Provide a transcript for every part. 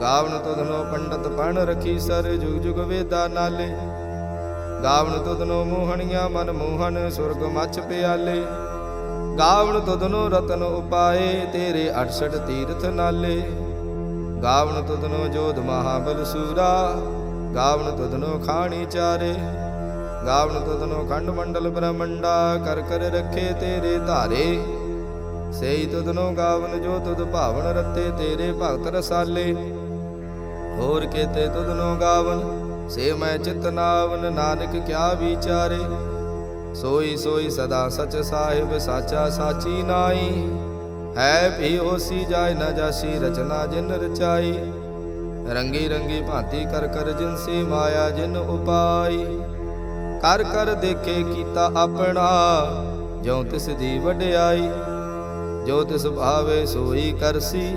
ਗਾਵਨ ਤੁਧਨੋ ਪੰਡਤ ਪਣ ਰਖੀ ਸਰ ਜੁਗ ਜੁਗ ਵੇਦਾ ਨਾਲੇ। ਗਾਵਨ ਤੁਧਨੋ ਮੋਹਣੀਆਂ ਮਨ ਮੋਹਨ ਸੁਰਗ ਮੱਚ ਪਿਆਲੇ। ਗਾਵਨ ਤੁਧਨੋ ਰਤਨ ਉਪਾਏ ਤੇਰੇ 68 ਤੀਰਥ ਨਾਲੇ। ਗਾਵਨ ਤੁਧਨੋ ਜੋਧ ਮਹਾਬਲ ਸੂਰਾ। ਗਾਵਨ ਤੁਧਨੋ ਖਾਣੀ ਚਾਰੇ। ਗਾਵਨ ਤੁਧਨੋ ਖੰਡ ਮੰਡਲ ਬ੍ਰਹਮੰਡਾ ਕਰ ਕਰ ਰੱਖੇ ਤੇਰੇ ਧਾਰੇ। ਸੇਈ ਤੁਧਨੋ ਗਾਵਨ ਜੋ ਤੁਧ ਭਾਵਨ ਰਤੇ ਤੇਰੇ ਭਗਤ ਰਸਾਲੇ। ਹੋਰ ਕੇਤੇ ਤੁਧਨੋ ਗਾਵਨ, ਸੇ ਮੈਂ ਚਿਤ ਨਾਵਨ, ਨਾਨਕ ਕਿਆ ਵਿਚਾਰੇ? ਸੋਈ ਸੋਈ ਸਦਾ ਸਚ ਸਾਹਿਬ, ਸਾਚਾ ਸਾਚੀ ਨਾਈ। ਹੈ ਭੀ ਹੋਸੀ ਜਾਏ ਨਾ ਜਾਸੀ ਰਚਨਾ ਜਿਨ ਰਚਾਈ। ਰੰਗੀ ਰੰਗੀ ਭਾਂਤੀ ਕਰ ਕਰ ਜਿਨ ਸੇ ਮਾਇਆ ਜਿਨ ਉਪਾਈ। ਕਰ ਕਰ ਦੇਖੇ ਕੀਤਾ ਆਪਣਾ, ਜਿਉ ਤਿਸ ਦੀ ਵਡਿਆਈ। ਜੋ ਤਿਸ ਭਾਵੇ ਸੋਈ ਕਰਸੀ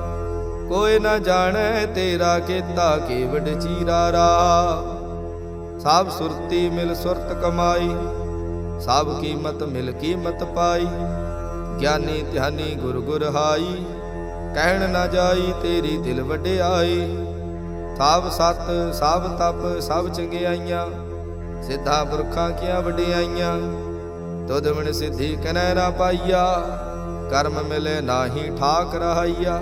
ਕੋਈ ਨਾ ਜਾਣੈ ਤੇਰਾ ਕੀਤਾ ਕੇਵਡ ਚੀਰਾ ਰਾ। ਸਭ ਸੁਰਤੀ ਮਿਲ ਸੁਰਤ ਕਮਾਈ, ਸਭ ਕੀਮਤ ਮਿਲ ਕੀਮਤ ਪਾਈ। ਗਿਆਨੀ ਧਿਆਨੀ ਗੁਰ ਗੁਰ ਹਾਈ, ਕਹਿਣ ਨਾ ਜਾਈ ਤੇਰੀ ਦਿਲ ਵਡਿਆਈ। ਸਭ ਸਤ ਸਭ ਤਪ, ਸਭ ਚੰਗਿਆਈਆਂ, ਸਿੱਧਾ ਪੁਰਖਾਂ ਕੀਆਂ ਵਡਿਆਈਆਂ। ਤੁਧ ਮਿਣ ਸਿੱਧੀ ਕਨੈ ਨਾ ਪਾਈਆ, ਕਰਮ ਮਿਲੇ ਨਾਹੀ ਠਾਕ ਰਹਾਈਆ।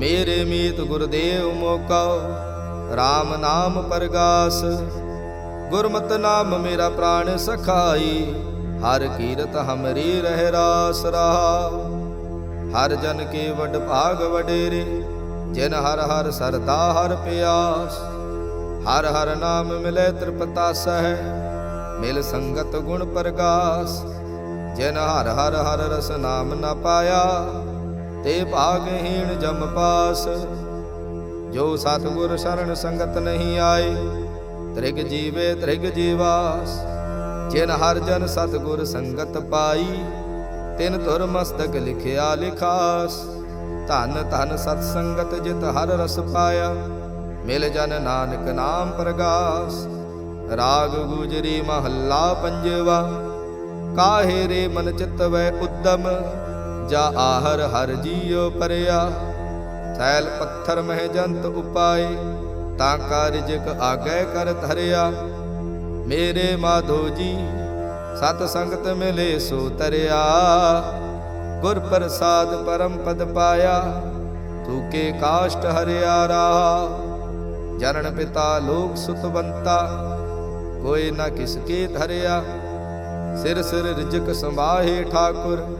ਮੇਰੇ ਮੀਤ ਗੁਰਦੇਵ ਮੋਕਉ RAM ਨਾਮ ਪ੍ਰਗਾਸ। ਗੁਰਮਤਿ ਨਾਮ ਮੇਰਾ ਪ੍ਰਾਣ ਸਖਾਈ, ਹਰ ਕੀਰਤ ਹਮਰੀ ਰਹਿ ਰਾਸ ਰਹਾ। ਹਰ ਜਨ ਕੇ ਵਡ ਭਾਗ ਵਡੇਰੇ, ਜਿਨ ਹਰ ਹਰ ਸਰਦਾ ਹਰ ਪਿਆਸ। ਹਰ ਹਰ ਨਾਮ ਮਿਲੇ ਤ੍ਰਿਪਤਾ ਸਹਿ, ਮਿਲ ਸੰਗਤ ਗੁਣ ਪ੍ਰਗਾਸ। ਜਿਨ ਹਰ ਹਰ ਹਰ ਰਸ ਨਾਮ ਨਾ ਪਾਇਆ ਤੇ ਭਾਗਹੀਣ ਜਮ ਪਾਸ। ਜੋ ਸਤਿਗੁਰ ਸ਼ਰਨ ਸੰਗਤ ਨਹੀਂ ਆਏ, ਤ੍ਰਿਗ ਜੀਵੇ ਤ੍ਰਿਗ ਜੀਵਾਸ। ਜਿਨ ਹਰ ਜਨ ਸਤਿਗੁਰ ਸੰਗਤ ਪਾਈ, ਤਿਨ ਧੁਰ ਮਸਤਕ ਲਿਖਿਆ ਲਿਖਾਸ। ਧਨ ਧਨ ਸਤ ਸੰਗਤ ਜਿਤ ਹਰ ਰਸ ਪਾਇਆ, ਮਿਲ ਜਨ ਨਾਨਕ ਨਾਮ ਪ੍ਰਗਾਸ। ਰਾਗ ਗੁਜਰੀ ਮਹੱਲਾ ਪੰਜਵਾ, ਕਾਹੇ ਰੇ ਮਨ ਚਿਤ ਵੈ ਉਦਮ। ਜਾ ਆਹਰ ਹਰ ਜੀਉ ਪਰਿਆ। ਥੈਲ ਪੱਥਰ ਮਹਿ ਜੰਤ ਉਪਾਏ, ਤਾਂ ਕਾਰਜਕ ਆਗੈ ਕਰ ਧਰਿਆ। ਮੇਰੇ ਮਾਧੋ ਜੀ, ਸਤ ਸੰਗਤ ਮਿਲੇ ਸੋ ਤਰਿਆ। ਗੁਰ ਪ੍ਰਸਾਦ ਪਰਮ ਪਦ ਪਾਇਆ ਤੂਕੇ ਕਾਸ਼ਟ ਹਰਿਆ ਰਾਹ। ਜਨਨ ਪਿਤਾ ਲੋਕ ਸੁਤਵੰਤਾ ਕੋਈ ਨਾ ਕਿਸ ਕੇ ਧਰਿਆ। ਸਿਰ ਸਿਰ ਰਿਜਕ ਸੰਭਾਹੇ ਠਾਕੁਰ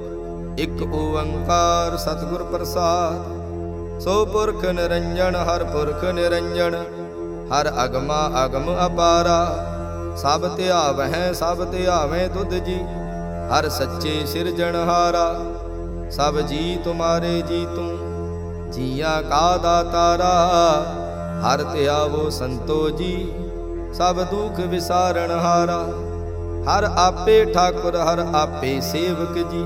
ਇਕ ਓੰਕਾਰ ਸਤਿਗੁਰ ਪ੍ਰਸਾਦ। ਸੋ ਪੁਰਖ ਨਿਰੰਜਨ, ਹਰ ਪੁਰਖ ਨਿਰੰਜਨ, ਹਰ ਅਗਮਾ ਅਗਮ ਅਪਾਰਾ। ਸਭ ਧਿਆਵਹਿ ਸਭ ਧਿਆਵੇਂ ਤੁਧ ਜੀ, ਹਰ ਸੱਚੇ ਸਿਰਜਣਹਾਰਾ ਸਭ ਜੀ ਤੁਮਾਰੇ ਜੀ ਤੂੰ, ਜੀਆਂ ਕਾ ਦਾਤਾਰਾ। ਹਰ ਧਿਆਵੋ ਸੰਤੋ ਜੀ, ਸਭ ਦੁਖ ਵਿਸਾਰਣਹਾਰਾ ਹਰ ਆਪੇ ਠਾਕੁਰ, ਹਰ ਆਪੇ ਸੇਵਕ ਜੀ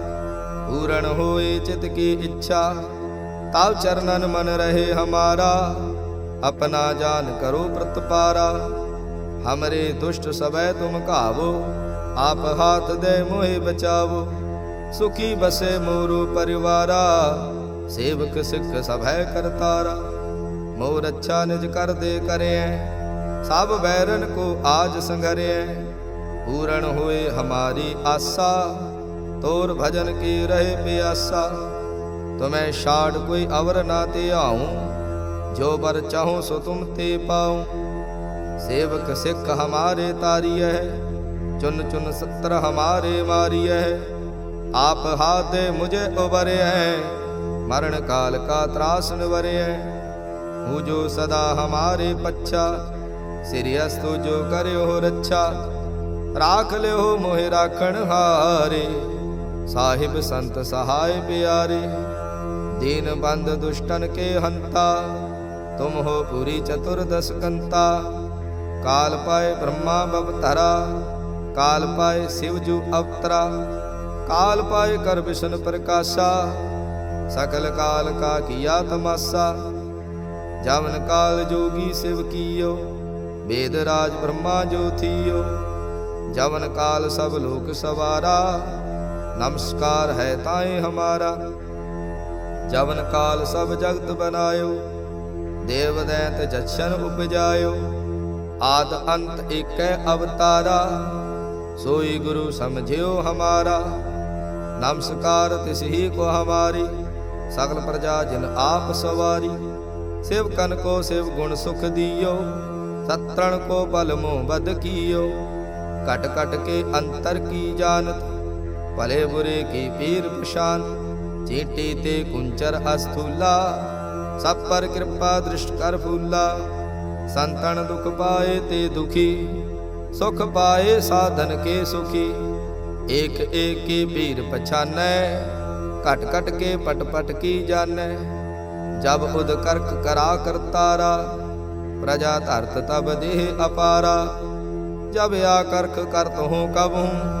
ਪੂਰਨ ਹੋਏ ਚਿਤ ਕੀ ਇੱਛਾ ਤਾਵ ਚਰਨਨ ਮਨ ਰਹੇ ਹਮਾਰਾ, ਆਪਣਾ ਜਾਨ ਕਰੋ ਪ੍ਰਤਪਾਰਾ ਹਮਰੇ ਦੁਸ਼ਟ ਸਭੈ ਤੁਮ ਘਾਵੋ, ਆਪ ਹਾਥ ਦੇ ਮੋਹਿ ਬਚਾਵੋ। ਸੁਖੀ ਬਸੇ ਮੋਰੂ ਪਰਿਵਾਰਾ, ਸੇਵਕ ਸਿੱਖ ਸਭੈ ਕਰਤਾਰਾ। ਮੋਰ ਅੱਛਾ ਨਿਜ ਕਰਦੇ ਕਰਿਐ, ਸਭ ਵੈਰਨ ਕੋ ਆਜ ਸੰਘਰਿਐ ਪੂਰਨ ਹੋਏ ਹਮਾਰੀ ਆਸਾ तोर भजन की रहे प्यासा, तुम्हें शाड कोई अवर ना ते आऊँ। जो बर चाहो सो तुम ते पाओ सेवक सिख हमारे तारिय है, चुन चुन सत्र हमारे मारिय है। आप हाथ मुझे उबरे हैं, मरण काल का त्रास निवरे है। जो सदा हमारे पच्छा सिरियस्तु जो करे हो रच्छा। राख ले हो मोहे राखण हारे। ਸਾਹਿਬ ਸੰਤ ਸਹਾਇ ਪਿਆਰੇ, ਦੀਨ ਬੰਦ ਦੁਸ਼ਟਨ ਕੇ ਹੰਤਾ, ਤੁਮ ਹੋ ਪੂਰੀ ਚਤੁਰਦਸ ਕੰਤਾ। ਕਾਲ ਪਾਏ ਬ੍ਰਹਮਾ ਬਵਤਰਾ ਕਾਲ ਪਾਏ ਸਿਵ ਜੂ ਅਵਤਰਾ। ਕਾਲ ਪਾਏ ਕਰ ਵਿਸ਼ਨ ਪ੍ਰਕਾਸ਼ਾ, ਸਕਲ ਕਾਲ ਕਾ ਕੀਆ ਤਮਾਸਾ। ਜਵਨ ਕਾਲ ਜੋਗੀ ਸਿਵ ਕੀਓ, ਵੇਦ ਰਾਜ ਬ੍ਰਹਮਾ ਜੋ ਥੀਓ। ਜਵਨ ਕਾਲ ਸਭ ਲੋਕ ਸਵਾਰਾ ਨਮਸਕਾਰ ਹੈ ਤਾਏ ਹਮਾਰਾ। ਜਵਨ ਕਾਲ ਸਭ ਜਗਤ ਬਨਾਇਓ, ਦੇਵ ਦੈਂਤ ਜਛਨ ਉਪਜਾਇਓ। ਆਦ ਅੰਤ ਏਕੈ ਅਵਤਾਰਾ, ਸੋਈ ਗੁਰੂ ਸਮਝਿਓ ਹਮਾਰਾ। ਨਮਸਕਾਰ ਤਿਸ ਹੀ ਕੋ ਹਮਾਰੀ, ਸਗਲ ਪ੍ਰਜਾ ਜਿਨ ਆਪ ਸਵਾਰੀ। ਸਿਵ ਕਨ ਕੋ ਸਿਵ ਗੁਣ ਸੁਖ ਦਿਓ, ਸਤਰਣ ਕੋ ਬਲ ਮੋਹ ਬਦ ਕੀਓ। ਕਟ ਕਟ ਕੇ ਅੰਤਰ ਕੀ ਜਾਣਤ पले बुरे की पीर पुशान चीटी ते कुंचर अस्थूला, सब पर कृपा दृष्ट कर फूला। संतन दुख पाए ते दुखी, सुख पाए साधन के सुखी। एक एक के पीर पछान कट कट के पट पट की जान जब उद करक करा कर तारा, प्रजा तरत तब देह अपारा। जब आकर्क करत हूँ कब हूँ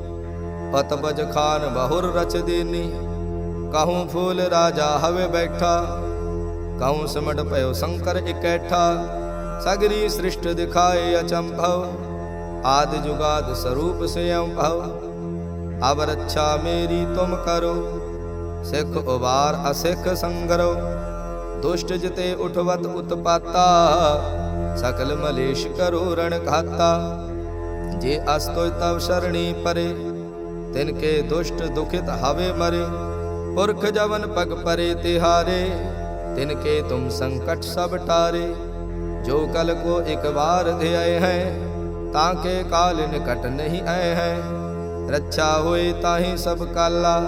ਪਤਬਜ ਖਾਨ ਬਹੁਰ ਰਚ ਦੇਨੀ। ਕਹੂੰ ਫੂਲ ਰਾਜਾ ਹਵੇ ਬੈਠਾ। ਕਹੂੰ ਸਮਟ ਪਇਓ ਸ਼ੰਕਰ ਇਕੈਠਾ। ਸਗਰੀ ਸ੍ਰਿਸ਼ਟ ਦਿਖਾਏ ਅਚੰਭਵ। ਆਦ ਜੁਗਾਦ ਸਰੂਪ ਸਿਯੰ ਭਵ। ਅਬ ਰੱਛਾ ਮੇਰੀ ਤੁਮ ਕਰੋ। ਸਿੱਖ ਉਬਾਰ ਅਸਿੱਖ ਸੰਗਰੋ। ਦੁਸ਼ਟ ਜਿਤੇ ਉਠਵਤ ਉਤਪਾਤਾ। ਸਕਲ ਮਲੇਸ਼ ਕਰੋ ਰਣ ਘਾਤਾ। ਜੇ ਅਸ ਤੋਇ ਤਵ ਸਰਣੀ ਪਰੇ। ਤਿਨ ਕੇ ਦੁਸ਼ਟ ਦੁਖਿਤ ਹਵੇ ਮਰੇ, ਪੁਰਖ ਜਵਨ ਪਗ ਪਰੇ ਤਿਹਾਰੇ, ਤਿਨ ਕੇ ਤੁਮ ਸੰਕਟ ਸਭ ਟਾਰੇ, ਜੋ ਕਲ ਕੋ ਇਕ ਵਾਰ ਧਿਆਏ ਹੈ, ਤਾਂ ਕੇ ਕਾਲ ਨਿਕਟ ਨਹੀਂ ਆਏ ਹੈ। ਰੱਛਾ ਹੋਏ ਤਾਹੀ ਸਭ ਕਾਲਾ,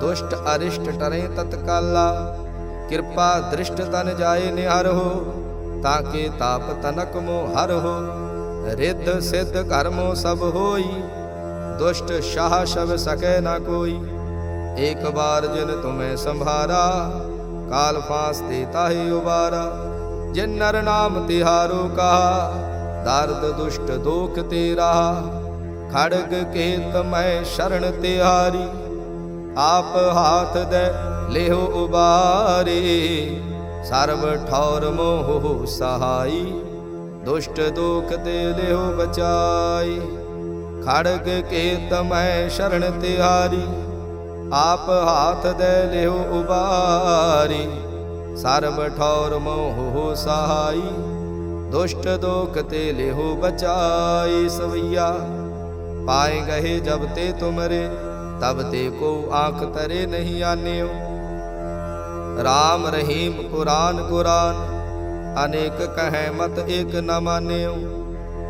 ਦੁਸ਼ਟ ਅਰਿਸ਼ਟ ਟਰੇ ਤਤਕਾਲਾ, ਕਿਰਪਾ ਦ੍ਰਿਸ਼ਟ ਤਨ ਜਾਏ ਨਿਹਰ ਹੋ, ਤਾਂ ਕੇ ਤਾਪ ਤਨਕ ਮੋਹਰ ਹੋ, ਰਿੱਧ ਸਿੱਧ ਕਰਮੋ ਸਭ ਹੋਈ। दुष्ट शाह शब सके न कोई एक बार जिन तुम्हें संभारा काल फांस देता ही उबारा जिन नर नाम तिहारो कहा दार्द दुष्ट दोख तेरा खड़ग केत मैं शरण तिहारी आप हाथ दे लेहो उबारे सर्व ठौर मोह सहाई दुष्ट दोख ते लेहो बचाई ਖੜਗ ਕੇ ਤਮੈ ਸ਼ਰਨ ਤਿਹਾਰੀ ਆਪ ਹਾਥ ਦੇ ਲਿਓ ਉਬਾਰੀ। ਸਰਬ ਠੌਰ ਮੋਹ ਸਹਾਈ, ਦੁਸ਼ਟ ਦੋਖ ਤੇ ਲਿਓ ਬਚਾਈ ਸਵਈਆ। ਪਾਏ ਗਏ ਜਬ ਤੇ ਤੁਮਰੇ, ਤਬ ਤੇ ਕੋ ਆਖ ਤਰੇ ਨਹੀਂ ਆਨਿਓ। ਰਾਮ ਰਹੀਮ ਕੁਰਾਨ ਕੁਰਾਨ ਅਨੇਕ ਕਹੈ ਮਤ ਏਕ ਨਾ ਮਾਨਿਓ।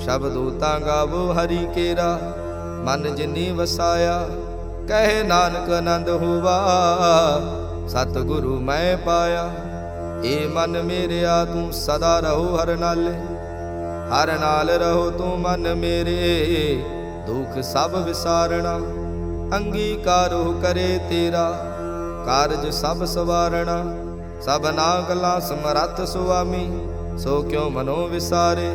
ਸ਼ਬਦੋ ਤਾਂ ਗਾਵੋ ਹਰੀ ਕੇਰਾ, ਮਨ ਜਿਨੀ ਵਸਾਇਆ, ਕਹੇ ਨਾਨਕ ਆਨੰਦ ਹੋਵਾ। ਸਤਿਗੁਰੂ ਮੈਂ ਪਾਇਆ, ਏ ਮਨ ਮੇਰਿਆ, ਤੂੰ ਸਦਾ ਰਹੋ ਹਰ ਨਾਲੇ। ਹਰ ਨਾਲ ਰਹੋ ਤੂੰ ਮਨ ਮੇਰੇ, ਦੁੱਖ ਸਭ ਵਿਸਾਰਣਾ, ਅੰਗੀਕਾਰੋ ਕਰੇ ਤੇਰਾ। ਕਾਰਜ ਸਭ ਸਵਾਰਣਾ, ਸਭਨਾ ਗਲਾ ਸਮਰੱਥ ਸੁਆਮੀ, ਸੋ ਕਿਉ ਮਨੋ ਵਿਸਾਰੇ।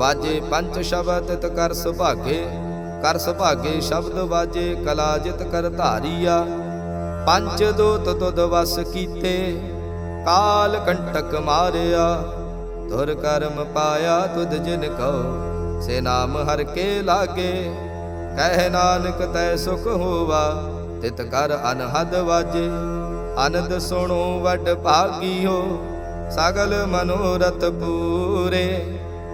ਵਾਜੇ ਪੰਜ ਸ਼ਬਦ ਤਿਤ ਕਰ ਸੁਭਾਗੇ ਕਰ ਸੁਭਾਗੇ ਸ਼ਬਦ ਵਾਜੇ, ਕਲਾ ਜਿਤ ਕਰ ਧਾਰੀਆ। ਪੰਜ ਦੋਤ ਤੁਦ ਵਸ ਕੀਤੇ, ਕਾਲ ਕੰਟਕ ਮਾਰਿਆ। ਤੁਰ ਕਰਮ ਪਾਇਆ ਤੁਧ ਜਿਨ ਕਉ, ਸੇ ਨਾਮ ਹਰ ਕੇ ਲਾਗੇ। ਕਹਿ ਨਾਨਕ ਤੈ ਸੁਖ ਹੋਵਾ, ਤਿਤ ਕਰ ਅਨਹਦ ਵਾਜੇ। ਅਨੰਦ ਸੁਣੋ ਵੱਡ ਹੋ, ਸਗਲ ਮਨੋਰਥ ਪੂਰੇ।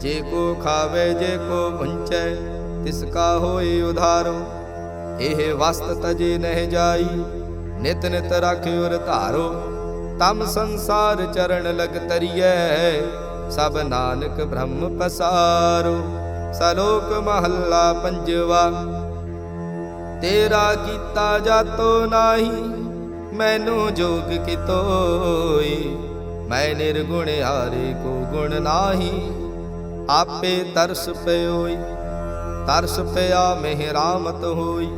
ਜੇ ਕੋ ਖਾਵੇ, ਜੇ ਕੋ ਪੁੰਚੈ ਤਿਸ ਕਾ ਹੋਏ ਉਧਾਰੋ। ਇਹ ਵਸਤ ਤਜੇ ਨਹਿ ਜਾਈ, ਨਿਤ ਨਿਤ ਰਾਖਿਓ ਧਾਰੋ। ਤਮ ਸੰਸਾਰ ਚਰਨ ਲਗ ਤਰੀਐ, ਸਭ ਨਾਨਕ ਬ੍ਰਹਮ ਪਸਾਰੋ। ਸਲੋਕ ਮਹੱਲਾ ਪੰਜਵਾ, ਤੇਰਾ ਕੀਤਾ ਜਾਤੋ ਨਾਹੀ, ਮੈਨੂੰ ਜੋਗ ਕਿਤੋਈ। ਮੈਂ ਨਿਰਗੁਣ ਹਾਰੇ ਕੋ ਗੁਣ ਨਾਹੀ। ਆਪੇ ਤਰਸ ਪਿਓਈ, ਤਰਸ ਪਿਆ ਮਿਹਰਾਮਤ ਹੋਈ।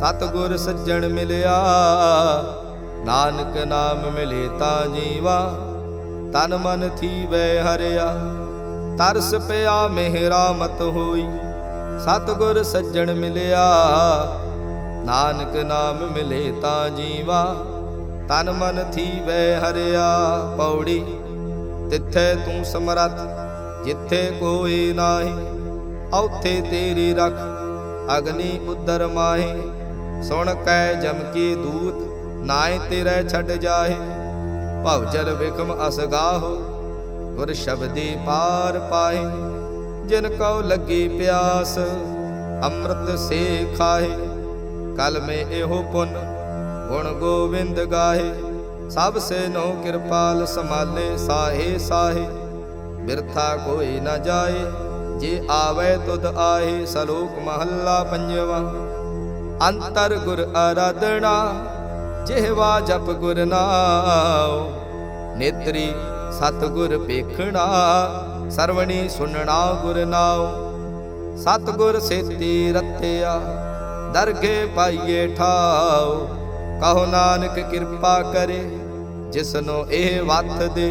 ਸਤਗੁਰ ਸੱਜਣ ਮਿਲਿਆ, ਨਾਨਕ ਨਾਮ ਮਿਲੇ ਤਾਂ ਜੀਵਾ। ਤਨ ਮਨ ਥੀਵੈ ਹਰਿਆ, ਤਰਸ ਪਿਆ ਮਿਹਰਾਮਤ ਹੋਈ। ਸਤਗੁਰ ਸੱਜਣ ਮਿਲਿਆ, ਨਾਨਕ ਨਾਮ ਮਿਲੇ ਤਾਂ ਜੀਵਾ। ਤਨ ਮਨ ਥੀਵੈ ਹਰਿਆ, ਪੌੜੀ, ਤਿੱਥੇ ਤੂੰ ਸਮਰੱਥ। ਜਿੱਥੇ ਕੋਈ ਨਾਹੀ, ਔਥੇ ਤੇਰੀ ਰਖ ਅਗਨੀ ਉਦਰ ਮਾਹੀ। ਸੁਣ ਕੈ ਜਮ ਕੀ ਦੂਤ ਨਾਏ ਤੇਰੇ ਛੱਡ ਜਾਹੇ। ਭਵ ਜਲ ਵਿਖਮ ਅਸਗਾਹੋ ਗੁਰ ਸ਼ਬਦੀ ਪਾਰ ਪਾਏ ਜਿਨ ਕਉ ਲੱਗੀ ਪਿਆਸ, ਅੰਮ੍ਰਿਤ ਸੇ ਖਾਏ ਕਲ ਮੇ ਇਹੋ ਪੁੰਨ, ਗੁਣ ਗੋਵਿੰਦ ਗਾਹੇ। ਸਭ ਸੇ ਨੋ ਕਿਰਪਾਲ ਸਮਾਲੇ ਸਾਹੇ ਸਾਹੇ। ਬਿਰਥਾ ਕੋਈ ਨਾ ਜਾਏ, ਜੇ ਆਵੇ ਤੁਧ ਆਏ ਸਲੋਕ ਮਹੱਲਾ ਪੰਜਵਾ। ਅੰਤਰ ਗੁਰ ਆਰਾਧਨਾ ਜਿਹਵਾ ਜਪ ਗੁਰ ਨਾਉ। ਨੇਤਰੀ ਸਤ ਗੁਰ ਵੇਖਣਾ ਸਰਵਣੀ ਸੁਣਨਾ ਗੁਰ ਨਾਉ। ਸਤ ਗੁਰ ਸੇਤੀ ਰਤਿਆ, ਦਰਗੇ ਪਾਈਏ ਠਾਉ। ਕਹੋ ਨਾਨਕ ਕਿਰਪਾ ਕਰੇ, ਜਿਸਨੋ ਇਹ ਵਤ ਦੇ।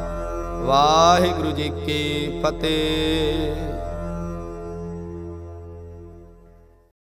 ਵਾਹਿਗੁਰੂ ਜੀ ਕੀ ਫਤਿਹ।